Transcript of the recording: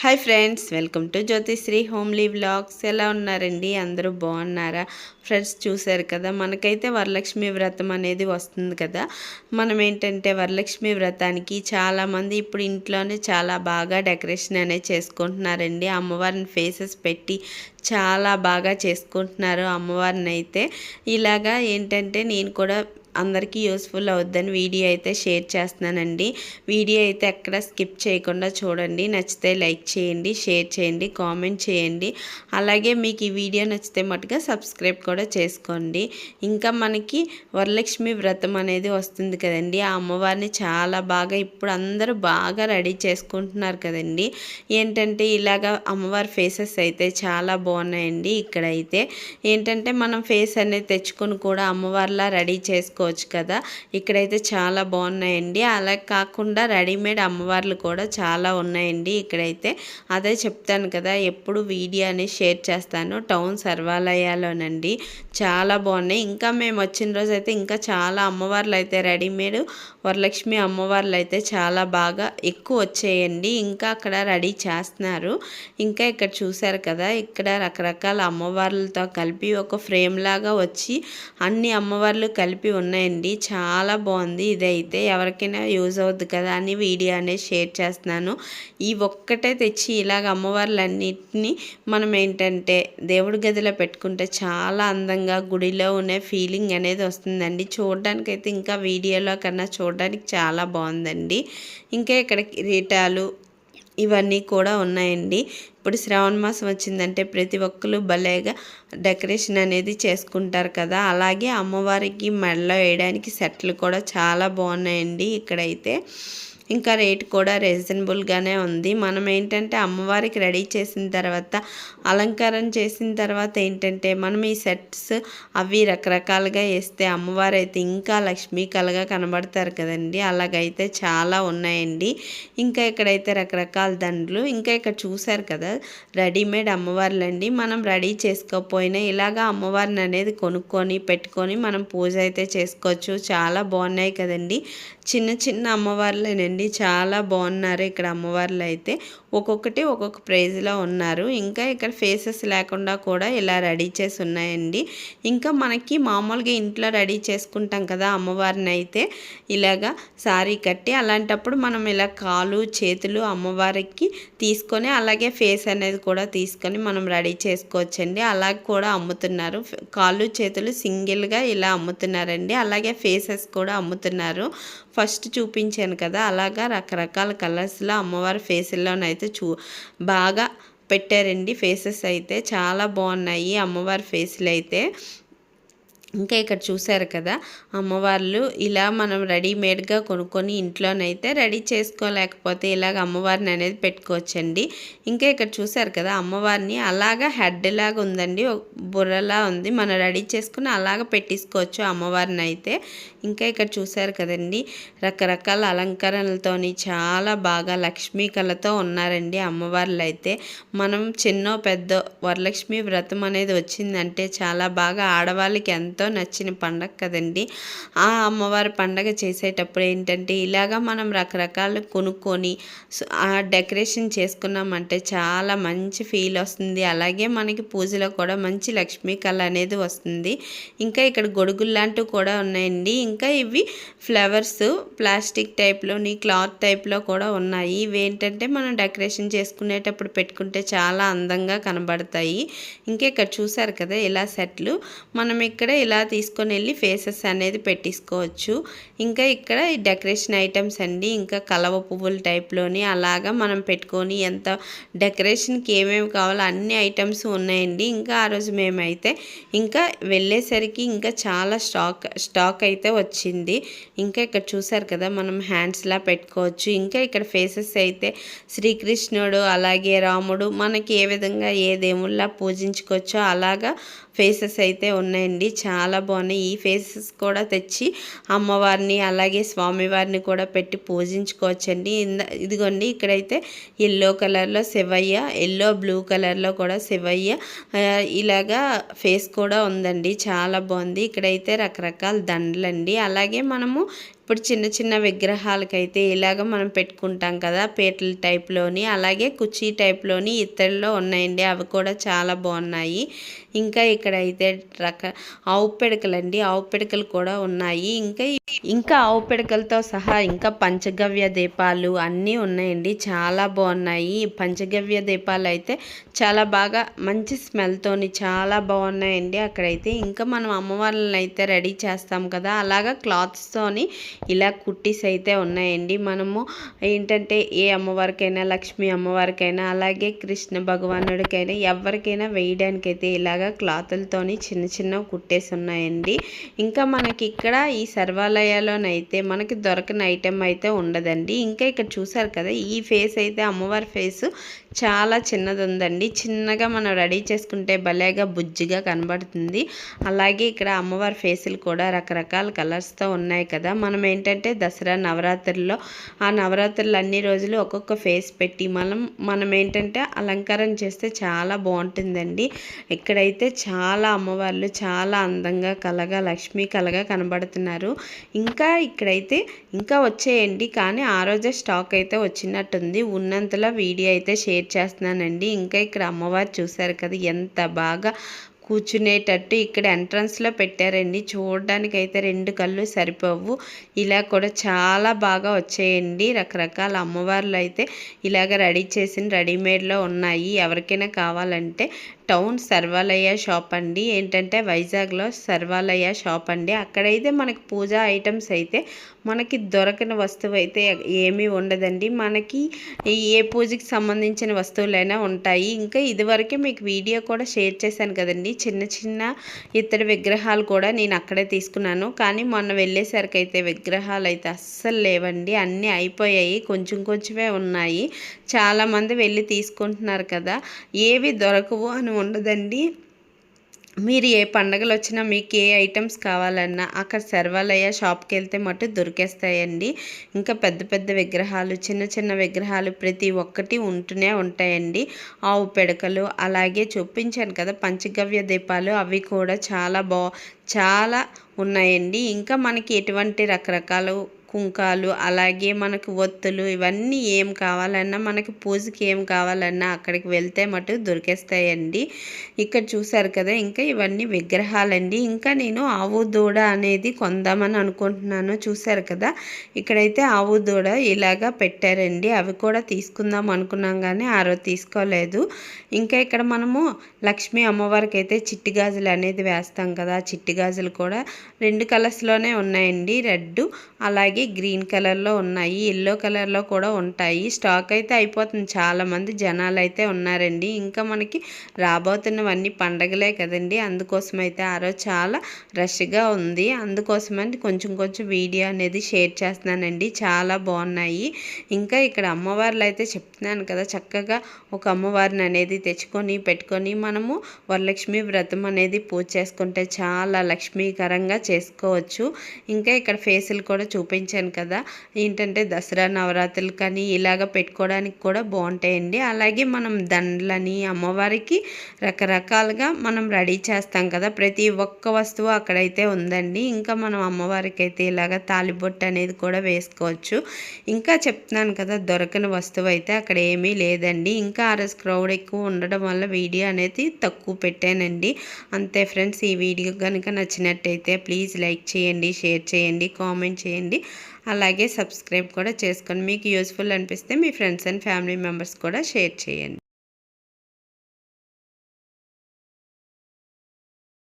Hi friends welcome to Jyothisri homely vlogs ఎలా ఉన్నారండి? అందరూ బాగున్నారా? ఫ్రెండ్స్ చూశారు కదా మనకైతే వరలక్ష్మి వ్రతం అనేది వస్తుంది కదా. మనం ఏంటంటే వరలక్ష్మి వ్రతానికి చాలామంది ఇప్పుడు ఇంట్లోనే చాలా బాగా డెకరేషన్ అనేది చేసుకుంటున్నారండి. అమ్మవారిని ఫేసెస్ పెట్టి చాలా బాగా చేసుకుంటున్నారు అమ్మవారిని అయితే ఇలాగా ఏంటంటే నేను కూడా అందరికీ యూస్ఫుల్ అవుద్దని వీడియో అయితే షేర్ చేస్తున్నానండి. వీడియో అయితే ఎక్కడ స్కిప్ చేయకుండా చూడండి. నచ్చితే లైక్ చేయండి షేర్ చేయండి కామెంట్ చేయండి. అలాగే మీకు ఈ వీడియో నచ్చితే మటుగా సబ్స్క్రైబ్ కూడా చేసుకోండి. ఇంకా మనకి వరలక్ష్మి వ్రతం అనేది వస్తుంది కదండి. ఆ అమ్మవారిని చాలా బాగా ఇప్పుడు అందరూ బాగా రెడీ చేసుకుంటున్నారు కదండి. ఏంటంటే ఇలాగ అమ్మవారి ఫేసెస్ అయితే చాలా బాగున్నాయండి ఇక్కడైతే. ఏంటంటే మనం ఫేస్ అనేది తెచ్చుకొని కూడా అమ్మవారిలా రెడీ చేసుకో చేసుకోవచ్చు కదా. ఇక్కడైతే చాలా బాగున్నాయండి. అలా కాకుండా రెడీమేడ్ అమ్మవార్లు కూడా చాలా ఉన్నాయండి ఇక్కడైతే. అదే చెప్తాను కదా ఎప్పుడు వీడియో అనేది షేర్ చేస్తాను. టౌన్ సర్వాలయాలోనండి చాలా బాగున్నాయి. ఇంకా మేము వచ్చిన రోజు అయితే ఇంకా చాలా అమ్మవార్లు అయితే రెడీమేడ్ వరలక్ష్మి అమ్మవార్లు అయితే చాలా బాగా ఎక్కువ వచ్చేయండి. ఇంకా అక్కడ రెడీ చేస్తున్నారు. ఇంకా ఇక్కడ చూశారు కదా ఇక్కడ రకరకాల అమ్మవార్లతో కలిపి ఒక ఫ్రేమ్ లాగా వచ్చి అన్ని అమ్మవార్లు కలిపి ఉన్నాయి. ఉన్నాయండి. చాలా బాగుంది. ఇదైతే ఎవరికైనా యూజ్ అవుద్ది కదా అని వీడియో అనేది షేర్ చేస్తున్నాను. ఈ ఒక్కటే తెచ్చి ఇలాగ అమ్మవార్లన్నింటినీ మనం ఏంటంటే దేవుడి గదిలో పెట్టుకుంటే చాలా అందంగా గుడిలో ఉండే ఫీలింగ్ అనేది వస్తుందండి. చూడడానికైతే ఇంకా వీడియోలో కన్నా చూడడానికి చాలా బాగుందండి. ఇంకా ఇక్కడ కిరీటాలు ఇవన్నీ కూడా ఉన్నాయండి. ఇప్పుడు శ్రావణ మాసం వచ్చిందంటే ప్రతి ఒక్కరు భలేగా డెకరేషన్ అనేది చేసుకుంటారు కదా. అలాగే అమ్మవారికి మెడలో వేయడానికి సెట్లు కూడా చాలా బాగున్నాయండి ఇక్కడైతే. ఇంకా రేట్ కూడా రీజనబుల్గానే ఉంది. మనం ఏంటంటే అమ్మవారికి రెడీ చేసిన తర్వాత అలంకారం చేసిన తర్వాత ఏంటంటే మనం ఈ సెట్స్ అవి రకరకాలుగా వేస్తే అమ్మవారు అయితే ఇంకా లక్ష్మీ కలగా కనబడతారు కదండి. అలాగైతే చాలా ఉన్నాయండి. ఇంకా ఇక్కడైతే రకరకాల దండలు ఇంకా ఇక్కడ చూశారు కదా రెడీమేడ్ అమ్మవార్లండి. మనం రెడీ చేసుకోకపోయినా ఇలాగా అమ్మవారిని అనేది కొనుక్కొని పెట్టుకొని మనం పూజ అయితే చేసుకోవచ్చు. చాలా బాగున్నాయి కదండి. చిన్న చిన్న అమ్మవార్లేనండి. చాలా బాగున్నారు ఇక్కడ అమ్మవార్లు అయితే ఒక్కొక్కటి ఒక్కొక్క ప్రైజ్లో ఉన్నారు. ఇంకా ఇక్కడ ఫేసెస్ లేకుండా కూడా ఇలా రెడీ చేసి ఉన్నాయండి. ఇంకా మనకి మామూలుగా ఇంట్లో రెడీ చేసుకుంటాం కదా అమ్మవారిని అయితే ఇలాగా శారీ కట్టి అలాంటప్పుడు మనం ఇలా కాలు చేతులు అమ్మవారికి తీసుకొని అలాగే ఫేస్ అనేది కూడా తీసుకొని మనం రెడీ చేసుకోవచ్చండి. అలా కూడా అమ్ముతున్నారు. కాళ్ళు చేతులు సింగిల్గా ఇలా అమ్ముతున్నారండి. అలాగే ఫేసెస్ కూడా అమ్ముతున్నారు. ఫస్ట్ చూపించాను కదా అలాగా రకరకాల కలర్స్లో అమ్మవారి ఫేసుల్లోనైతే చూ బాగా పెట్టారండి ఫేసెస్ అయితే. చాలా బాగున్నాయి అమ్మవారి ఫేసులు అయితే ఇంకా ఇక్కడ చూసారు కదా అమ్మవార్లు ఇలా మనం రెడీమేడ్గా కొనుక్కొని ఇంట్లోనైతే రెడీ చేసుకోలేకపోతే ఇలాగ అమ్మవారిని అనేది పెట్టుకోవచ్చండి. ఇంకా ఇక్కడ చూసారు కదా అమ్మవారిని అలాగా హెడ్ లాగా ఉందండి బుర్రలా ఉంది. మనం రెడీ చేసుకుని అలాగ పెట్టించుకోవచ్చు అమ్మవారిని అయితే ఇంకా ఇక్కడ చూసారు కదండి రకరకాల అలంకరణలతోని చాలా బాగా లక్ష్మీ కళతో ఉన్నారండి అమ్మవార్లు అయితే మనం చిన్నో పెద్ద వరలక్ష్మి వ్రతం అనేది వచ్చిందంటే చాలా బాగా ఆడవాళ్ళకి ఎంతో నచ్చిన పండగ కదండి. ఆ అమ్మవారి పండగ చేసేటప్పుడు ఏంటంటే ఇలాగా మనం రకరకాలు కొనుక్కొని ఆ డెకరేషన్ చేసుకున్నామంటే చాలా మంచి ఫీల్ వస్తుంది. అలాగే మనకి పూజలో కూడా మంచి లక్ష్మీ కళ అనేది వస్తుంది. ఇంకా ఇక్కడ గొడుగులు లాంటివి కూడా ఉన్నాయండి. ఇంకా ఇవి ఫ్లవర్స్ ప్లాస్టిక్ టైప్లోని క్లాత్ టైప్లో కూడా ఉన్నాయి. ఇవి ఏంటంటే మనం డెకరేషన్ చేసుకునేటప్పుడు పెట్టుకుంటే చాలా అందంగా కనబడతాయి. ఇంకా ఇక్కడ చూసారు కదా ఇలా సెట్లు. మనం ఇక్కడ ఇలా తీసుకొని వెళ్ళి ఫేసెస్ అనేది పెట్టించుకోవచ్చు ఇంకా ఇక్కడ ఈ డెకరేషన్ ఐటమ్స్ అండి ఇంకా కలవ పువ్వుల టైప్లోని అలాగా మనం పెట్టుకొని ఎంత డెకరేషన్కి ఏమేమి కావాలో అన్ని ఐటమ్స్ ఉన్నాయండి. ఇంకా ఆ రోజు మేమైతే ఇంకా వెళ్ళేసరికి ఇంకా చాలా స్టాక్ స్టాక్ అయితే వచ్చింది. ఇంకా ఇక్కడ చూసారు కదా మనం హ్యాండ్స్లా పెట్టుకోవచ్చు. ఇంకా ఇక్కడ ఫేసెస్ అయితే శ్రీకృష్ణుడు అలాగే రాముడు మనకి ఏ విధంగా ఏ దేవుళ్ళ పూజించుకోవచ్చో అలాగా ఫేసెస్ అయితే ఉన్నాయండి. చాలా చాలా బాగున్నాయి. ఈ ఫేసెస్ కూడా తెచ్చి అమ్మవారిని అలాగే స్వామివారిని కూడా పెట్టి పూజించుకోవచ్చండి. ఇదిగోండి ఇక్కడైతే ఎల్లో కలర్లో శివయ్య ఎల్లో బ్లూ కలర్లో కూడా శివయ్య. ఇలాగా ఫేస్ కూడా ఉందండి. చాలా బాగుంది. ఇక్కడైతే రకరకాల దండలండి. అలాగే మనము ఇప్పుడు చిన్న చిన్న విగ్రహాలకైతే ఇలాగ మనం పెట్టుకుంటాం కదా పీటల టైప్లోని. అలాగే కుర్చీ టైప్లోని ఇత్తడిలో ఉన్నాయండి అవి కూడా చాలా బాగున్నాయి. ఇంకా ఇక్కడైతే రక ఆవు పిడకలండి ఆవు పిడకలు కూడా ఉన్నాయి. ఇంకా ఇంకా ఆవు పిడకలతో సహా ఇంకా పంచగవ్య దీపాలు అన్నీ ఉన్నాయండి చాలా బాగున్నాయి. పంచగవ్య దీపాలు అయితే చాలా బాగా మంచి స్మెల్తోని చాలా బాగున్నాయండి. అక్కడైతే ఇంకా మనం అమ్మవార్లను అయితే రెడీ చేస్తాం కదా అలాగా క్లాత్స్తోని ఇలా కుట్టీస్ అయితే ఉన్నాయండి. మనము ఏంటంటే ఏ అమ్మవారికైనా లక్ష్మీ అమ్మవారికైనా అలాగే కృష్ణ భగవానుడికైనా ఎవరికైనా అయితే ఇలాగా క్లాతులతోని చిన్న చిన్న కుట్టేసి ఉన్నాయండి. ఇంకా మనకి ఇక్కడ ఈ సర్వాలయాలోనైతే మనకి దొరకని ఐటెం అయితే ఉండదండి. ఇంకా ఇక్కడ చూసారు కదా ఈ ఫేస్ అయితే అమ్మవారి ఫేస్ చాలా చిన్నది ఉందండి చిన్నగా మనం రెడీ చేసుకుంటే భలేగా బుజ్జిగా కనబడుతుంది. అలాగే ఇక్కడ అమ్మవారి ఫేసులు కూడా రకరకాల కలర్స్తో ఉన్నాయి కదా. మనం ఏంటంటే దసరా నవరాత్రుల్లో ఆ నవరాత్రులు అన్ని రోజులు ఒక్కొక్క ఫేస్ పెట్టి మనం మనం ఏంటంటే అలంకారం చేస్తే చాలా బాగుంటుందండి. ఇక్కడైతే చాలా అమ్మవార్లు చాలా అందంగా కలగా లక్ష్మీ కలగా కనబడుతున్నారు ఇంకా ఇక్కడైతే ఇంకా వచ్చేయండి. కానీ ఆ రోజే స్టాక్ అయితే వచ్చినట్టుంది. ఉన్నంతలో వీడియో అయితే షేర్ చేస్తున్నానండి. ఇంకా ఇక్కడ అమ్మవారు చూసారు కదా ఎంత బాగా కూర్చునేటట్టు ఇక్కడ ఎంట్రన్స్లో పెట్టారండి. చూడడానికి అయితే రెండు కళ్ళు సరిపోవు. ఇలా కూడా చాలా బాగా వచ్చాయండి. రకరకాల అమ్మవార్లు అయితే ఇలాగ రెడీ చేసిన రెడీమేడ్లో ఉన్నాయి. ఎవరికైనా కావాలంటే టౌన్ సర్వాలయ షాప్ అండి. ఏంటంటే వైజాగ్లో సర్వాలయ షాప్ అండి. అక్కడైతే మనకి పూజా ఐటమ్స్ అయితే మనకి దొరకని వస్తువు అయితే ఏమీ ఉండదండి. మనకి ఏ పూజకి సంబంధించిన వస్తువులైనా ఉంటాయి. ఇంకా ఇదివరకే మీకు వీడియో కూడా షేర్ చేశాను కదండి. చిన్న చిన్న ఇతడి విగ్రహాలు కూడా నేను అక్కడే తీసుకున్నాను. కానీ మొన్న వెళ్ళేసరికి అయితే విగ్రహాలు అయితే అస్సలు లేవండి. అన్నీ అయిపోయాయి. కొంచెం కొంచెమే ఉన్నాయి. చాలామంది వెళ్ళి తీసుకుంటున్నారు కదా. ఏవి దొరకవు అని ఉండదండి. మీరు ఏ పండగలు వచ్చినా మీకు ఏ ఐటమ్స్ కావాలన్నా అక్కడ సర్వాలయ షాప్కి వెళ్తే మటు దొరికేస్తాయండి. ఇంకా పెద్ద పెద్ద విగ్రహాలు చిన్న చిన్న విగ్రహాలు ప్రతి ఒక్కటి ఉంటూనే ఉంటాయండి. ఆవు పెడకలు అలాగే చూపించాను కదా పంచగవ్య దీపాలు అవి కూడా చాలా బా చాలా ఉన్నాయండి. ఇంకా మనకి ఎటువంటి రకరకాలు కుంకాలు అలాగే మనకు ఒత్తులు ఇవన్నీ ఏం కావాలన్నా మనకి పూజకి ఏం కావాలన్నా అక్కడికి వెళ్తే మటు దొరికేస్తాయండి. ఇక్కడ చూసారు కదా ఇంకా ఇవన్నీ విగ్రహాలండి. ఇంకా నేను ఆవు దూడ అనేది కొందామని అనుకుంటున్నాను. చూసారు కదా ఇక్కడైతే ఆవు దూడ ఇలాగా పెట్టారండి. అవి కూడా తీసుకుందాం అనుకున్నాం కానీ ఆ రోజు తీసుకోలేదు. ఇంకా ఇక్కడ మనము లక్ష్మీ అమ్మవారికి అయితే చిట్టి గాజులు అనేది వేస్తాం కదా చిట్టి గాజులు కూడా రెండు కలర్స్లోనే ఉన్నాయండి రెడ్ అలాగే గ్రీన్ కలర్లో ఉన్నాయి ఎల్లో కలర్లో కూడా ఉంటాయి. స్టాక్ అయితే అయిపోతుంది. చాలామంది జనాలు అయితే ఉన్నారండి. ఇంకా మనకి రాబోతున్నవన్నీ పండగలే కదండి. అందుకోసం అయితే ఆ రోజు చాలా రష్గా ఉంది. అందుకోసమని కొంచెం కొంచెం వీడియో అనేది షేర్ చేస్తున్నానండి. చాలా బాగున్నాయి. ఇంకా ఇక్కడ అమ్మవార్లు అయితే చెప్తున్నాను కదా. చక్కగా ఒక అమ్మవారిని అనేది తెచ్చుకొని పెట్టుకొని మనము వరలక్ష్మి వ్రతం అనేది పూజ చేసుకుంటే చాలా లక్ష్మీకరంగా చేసుకోవచ్చు. ఇంకా ఇక్కడ ఫేసులు కూడా చూపించాను చూపించాను కదా. ఏంటంటే దసరా నవరాత్రులు కానీ ఇలాగ పెట్టుకోవడానికి కూడా బాగుంటాయండి. అలాగే మనం దండలని అమ్మవారికి రకరకాలుగా మనం రెడీ చేస్తాం కదా. ప్రతి ఒక్క వస్తువు అక్కడైతే ఉందండి. ఇంకా మనం అమ్మవారికి అయితే ఇలాగ తాలిబొట్టు అనేది కూడా వేసుకోవచ్చు. ఇంకా చెప్తున్నాను కదా దొరకని వస్తువు అయితే అక్కడ ఏమీ లేదండి. ఇంకా ఆ క్రౌడ్ ఎక్కువ ఉండడం వల్ల వీడియో అనేది తక్కువ పెట్టానండి. అంతే ఫ్రెండ్స్ ఈ వీడియో కనుక నచ్చినట్టయితే ప్లీజ్ లైక్ చేయండి షేర్ చేయండి కామెంట్ చేయండి. అలాగే సబ్స్క్రైబ్ కూడా చేసుకొని మీకు యూస్ఫుల్ అనిపిస్తే మీ ఫ్రెండ్స్ అండ్ ఫ్యామిలీ మెంబర్స్ కూడా షేర్ చేయండి.